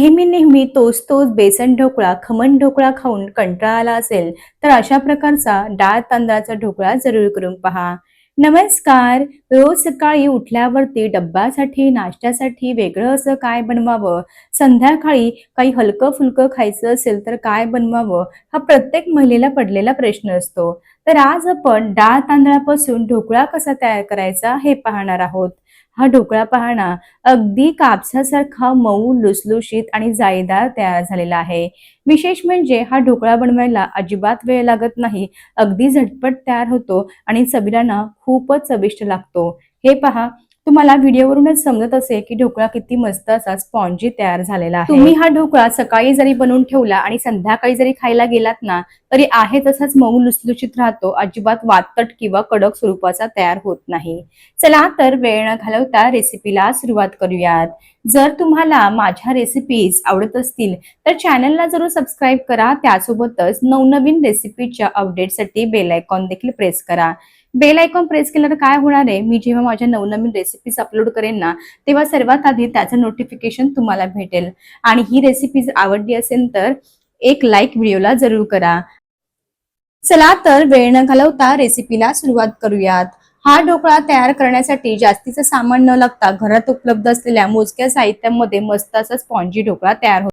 नेहमी नेहमी तोच तोच बेसन ढोकळा खमण ढोकळा खाऊन कंटाळा आला असेल तर अशा प्रकारचा डाळ तांदळाचा ढोकळा जरूर करून पहा. नमस्कार. रोज सकाळी उठल्यावरती डब्बासाठी नाश्त्यासाठी वेगळं असं काय बनवावं? संध्याकाळी काही हलकं फुलकं खायचं असेल तर काय बनवावं? हा प्रत्येक महिलेला पडलेला प्रश्न असतो. तर आज आपण डाळ तांदळापासून ढोकळा कसा तयार करायचा हे पाहणार आहोत. हा ढोकळा पाहणा अगदी कापसासारखा मऊ लुसलुशीत आणि जाळीदार तयार झालेला आहे. विशेष म्हणजे हा ढोकळा बनवायला अजिबात वेळ लागत नाही. अगदी झटपट तयार होतो आणि चवीला खूप खूपच चविष्ट लागतो. हे पहा तुम्हाला व्हिडिओवरूनच समजत असेल की ढोकळा किती मस्त असा स्पॉन्जी तयार झालेला आहे. तुम्ही हा ढोकळा सकाळी जरी बनवून ठेवला आणि संध्याकाळी जरी खायला गेलात ना तरी आहे तसाच मऊ लुसलुशीत राहतो अजिबात वातट किंवा कडक स्वरूपाचा तयार होत नाही. चला तर वेळ न घालवता रेसिपीला सुरुवात करूयात. जर तुम्हाला माझ्या रेसिपीज आवडत असतील तर चॅनलला जरूर सबस्क्राईब करा. त्यासोबतच नवनवीन रेसिपीच्या अपडेटसाठी बेल आयकॉन देखील प्रेस करा. बेल आयकॉन प्रेस केल्यावर काय होणार आहे? मी जेव्हा माझ्या नवनवीन रेसिपीज अपलोड करेन ना तेव्हा सर्वात आधी त्याचं नोटिफिकेशन तुम्हाला भेटेल. आणि ही रेसिपी आवडली असेल तर एक लाईक व्हिडिओला जरूर करा. चला तर वेळ न घालवता रेसिपीला सुरुवात करूयात. हा ढोकळा तयार करण्यासाठी जास्तीचं सामान न लागता घरात उपलब्ध असलेल्या मोजक्या साहित्यामध्ये मस्त असा स्पॉन्जी ढोकळा तयार होतो.